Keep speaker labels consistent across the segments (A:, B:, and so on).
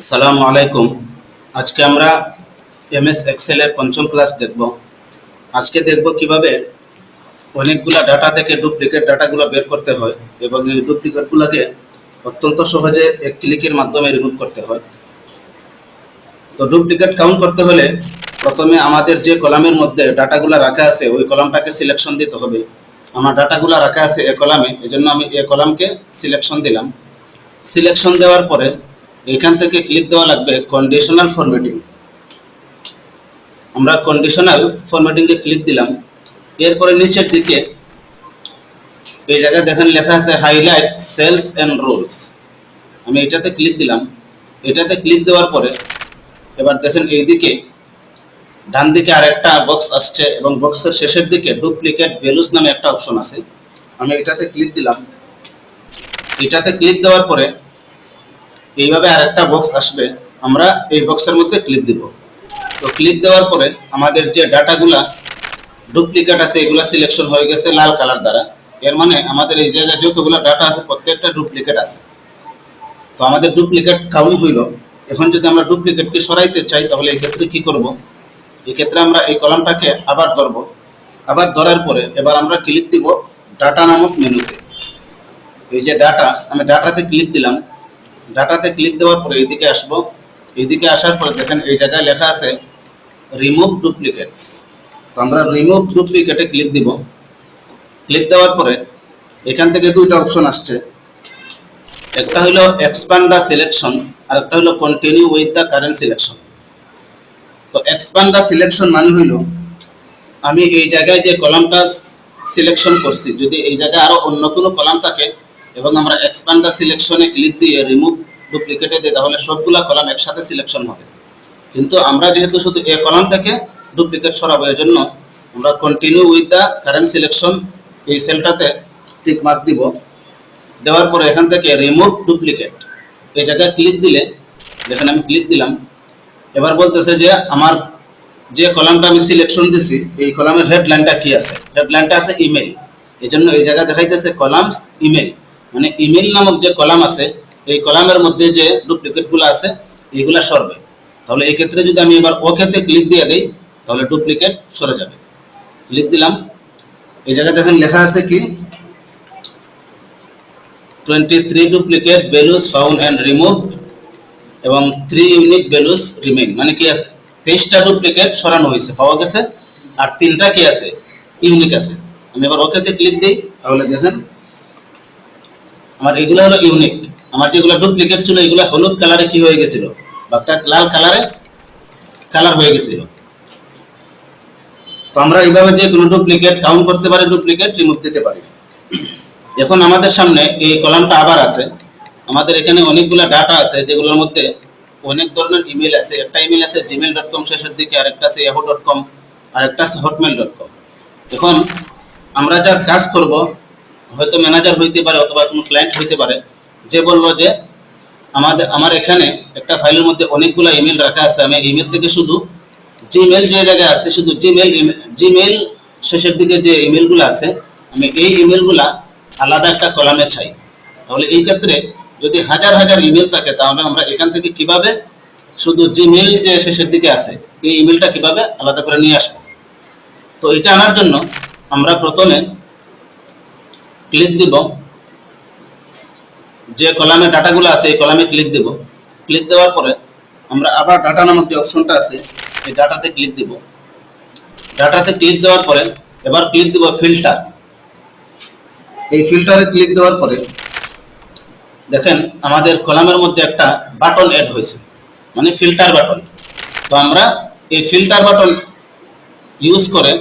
A: আসসালামু আলাইকুম। আজকে আমরা এমএস এক্সেলের পঞ্চম ক্লাস দেখব। আজকে দেখব কীভাবে অনেকগুলা ডাটা থেকে ডুপ্লিকেট ডাটাগুলো বের করতে হয় এবং এই ডুপ্লিকেটগুলোকে অত্যন্ত সহজে এক ক্লিকের মাধ্যমে রিমুভ করতে হয়। তো ডুপ্লিকেট কাউন্ট করতে হলে প্রথমে আমাদের যে কলামের মধ্যে ডাটাগুলো রাখা আছে, ওই কলামটাকে সিলেকশন দিতে হবে। আমার ডাটাগুলো রাখা আছে এ কলামে, এজন্য আমি এ কলামকে সিলেকশন দিলাম। সিলেকশন দেওয়ার পরে এখান থেকে ক্লিক দেওয়া লাগবে কন্ডিশনাল ফরম্যাটিং আমরা কন্ডিশনাল ফরম্যাটিংয়ে ক্লিক দিলাম। এরপরে নিচের দিকে এই জায়গায় দেখেন লেখা আছে হাইলাইট সেলস এন্ড রুলস আমি এটাতে ক্লিক দিলাম। এটাতে ক্লিক দেওয়ার পরে এবার দেখেন এইদিকে ডান দিকে আরেকটা বক্স আসছে এবং বক্সের শেষের দিকে ডুপ্লিকেট ভ্যালুস নামে একটা অপশন আছে। আমি এটাতে ক্লিক দিলাম। এটাতে ক্লিক দেওয়ার পরে এইভাবে আর একটা বক্স আসবে, আমরা এই বক্সের মধ্যে ক্লিক দিব। তো ক্লিক দেওয়ার পরে আমাদের যে ডাটাগুলা ডুপ্লিকেট আছে, এগুলা সিলেকশন হয়ে গেছে লাল কালার দ্বারা। এর মানে আমাদের এই জায়গায় যতগুলো ডাটা আছে, প্রত্যেকটা ডুপ্লিকেট আছে। তো আমাদের ডুপ্লিকেট কাউন্ট হইল। এখন যদি আমরা ডুপ্লিকেটকে সরাইতে চাই, তাহলে এই ক্ষেত্রে কি করব? এই ক্ষেত্রে আমরা এই কলামটাকে আবার ধরবো। আবার ধরার পরে এবার আমরা ক্লিক দিব ডাটা নামক মেনুতে। এই যে ডাটা আমি ডাটাতে ক্লিক দিলাম। ডাটাতে ক্লিক দেওয়ার পরে এইদিকে আসব। এইদিকে আসার পরে দেখেন এই জায়গায় লেখা আছে রিমুভ ডুপ্লিকেটস তো আমরা রিমুভ ডুপ্লিকেটে ক্লিক দিব। ক্লিক দেওয়ার পরে এখান থেকে দুইটা অপশন আসছে। একটা হলো এক্সপ্যান্ড দ্য সিলেকশন আর একটা হলো continue with the current selection তো এক্সপ্যান্ড দ্য সিলেকশন মানে হইল আমি এই জায়গায় যে কলামটা সিলেকশন করছি, যদি এই জায়গায় আরও অন্য কোনো কলাম থাকে এবং আমরা এক্সপ্যান্ড দ্য সিলেকশনে ক্লিক দিয়ে রিমুভ ডুপ্লিকেটে দিই তাহলে সবগুলা কলাম একসাথে সিলেকশন হবে। কিন্তু আমরা যেহেতু শুধু এ কলাম থেকে ডুপ্লিকেট সরাবো এর জন্য আমরা continue with the current selection এই সেলটাতে টিক মার্ক দিব। দেওয়ার পরে এখান থেকে রিমুভ ডুপ্লিকেট এই জায়গায় ক্লিক দিলে, যেখানে আমি ক্লিক দিলাম, এবার বলতেছে যে আমার যে কলামটা আমি সিলেকশন দিছি, এই কলামের হেডলাইনটা কি আছে? হেডলাইনটা আছে ইমেল এই জন্য এই জায়গায় দেখাইতেছে কলামস ইমেল মানে ইমেল নামক যে কলাম আছে, এই কলামের মধ্যে যে ডুপ্লিকেটগুলো আছে, এইগুলা সরবে। তাহলে এই ক্ষেত্রে যদি আমি এবার ওকেতে ক্লিক দিয়ে দেই, তাহলে ডুপ্লিকেট সরে যাবে। ক্লিক দিলাম। এই জায়গায় দেখেন লেখা আছে কি? Twenty three duplicate values found and remove এবং থ্রি ইউনিক ভ্যালুস রিমেইন মানে কি আছে? তেইশটা ডুপ্লিকেট সরানো হয়েছে, পাওয়া গেছে। আর তিনটা কি আছে? ইউনিক আছে। আমি এবার ওকেতে ক্লিক দিই, তাহলে দেখেন আমার এগুলো হলো ইউনিক আমার যেগুলো ডুপ্লিকেট ছিল, এগুলো হলুদ কালারে কি হয়ে গেছিল? বা একটা লাল কালারে কালার হয়ে গেছিল। তো আমরা এইভাবে যে কোনো ডুপ্লিকেট কাউন্ট করতে পারি ডুপ্লিকেট রিমুভ দিতে পারি। এখন আমাদের সামনে এই কলামটা আবার আছে। আমাদের এখানে অনেকগুলা ডাটা আছে, যেগুলোর মধ্যে অনেক ধরনের ইমেল আছে। একটা ইমেল আছে জিমেল ডট কম শেষের দিকে আরেকটা আছে ইয়াহু ডট কম আরেকটা আছে হটমেল ডট কম এখন আমরা যার কাজ করব হয়তো ম্যানেজার হইতে পারে অথবা কোনো ক্লায়েন্ট হইতে পারে, যে বলল যে আমাদের আমার এখানে একটা ফাইলের মধ্যে অনেকগুলো ইমেল রাখা আছে। আমি ইমেল থেকে শুধু জিমেল যে জায়গায় আছে, শুধু জিমেল জিমেল শেষের দিকে যে ইমেলগুলো আছে, আমি এই ইমেলগুলা আলাদা একটা কলামে চাই তাহলে এই ক্ষেত্রে যদি হাজার হাজার ইমেল থাকে, তাহলে আমরা এখান থেকে কীভাবে শুধু জিমেল যে শেষের দিকে আছে, এই ইমেলটা কীভাবে আলাদা করে নিয়ে আসব? তো এটা আনার জন্য আমরা প্রথমে ক্লিক দিব। যে কলামে ডাটাগুলো আছে, এই কলামে ক্লিক দিব। ক্লিক দেওয়ার পরে আমরা আবার ডাটা নামক যে অপশনটা আছে, এই ডাটাতে ক্লিক দিব। ডাটাতে ক্লিক দেওয়ার পরে এবার ক্লিক দিব ফিল্টার এই ফিল্টারে ক্লিক দেওয়ার পরে দেখেন আমাদের কলামের মধ্যে একটা বাটন অ্যাড হয়েছে মানে ফিল্টার বাটন তো আমরা এই ফিল্টার বাটন ইউজ করে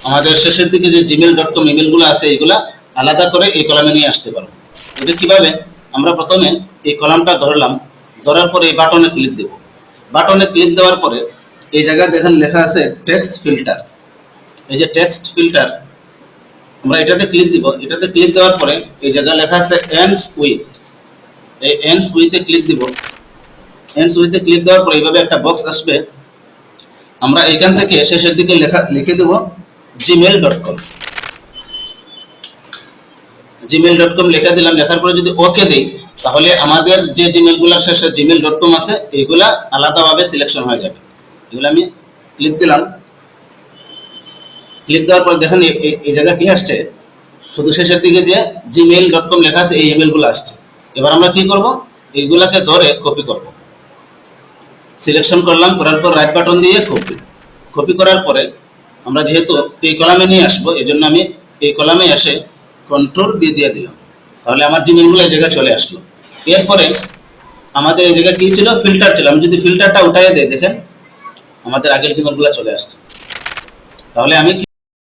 A: আমাদের শেষের দিকে যে জিমেল ডট কম ইমেলগুলো আছে, এইগুলা আলাদা করে এই কলামে নিয়ে আসতে পারব এটা কীভাবে? আমরা প্রথমে এই কলামটা ধরলাম, ধরার পরে এই বাটনে ক্লিক দেব। বাটনে ক্লিক দেওয়ার পরে এই জায়গায় দেখেন লেখা আছে টেক্সট ফিল্টার এই যে টেক্সট ফিল্টার আমরা এটাতে ক্লিক দিব। এটাতে ক্লিক দেওয়ার পরে এই জায়গায় লেখা আছে এন্ডস উইথ এই এন্ডস উইথে ক্লিক দিব। এন্ডস উইথে ক্লিক দেওয়ার পরে এইভাবে একটা বক্স আসবে। আমরা এখান থেকে শেষের দিকে লেখা, লিখে দেব Gmail dot com Gmail dot com লেখা দিলাম, লেখার পরে যদি ওকে দিই, তাহলে আমাদের যে জিমেলগুলোর শেষে জিমেল ডট কম আছে, এইগুলা আলাদাভাবে সিলেকশন হয়ে যাবে। এগুলো আমি ক্লিক দিলাম। ক্লিক দেওয়ার পর দেখেন এই- জায়গা কি আসছে? শুধু শেষের দিকে যে জিমেল ডট কম লেখা আছে, এই ইমেলগুলো আসছে। এবার আমরা কি করব? এইগুলাকে ধরে কপি করব। সিলেকশন করলাম, করার পর রাইট বাটন দিয়ে কপি কপি করার পরে আমরা যেহেতু এই কলামে নিয়ে আসব এই জন্য আমি এই কলামে এসে কন্ট্রোল বি দিয়ে দিলাম। তাহলে আমার জিমেলগুলো এই জায়গায় চলে আসলো। এরপরে আমাদের এই জায়গায় কি ছিল? ফিল্টার ছিল। আমি যদি ফিল্টারটা উঠাই দেই, দেখেন, আমাদের আগের জিমেলগুলো চলে আসছে। তাহলে আমি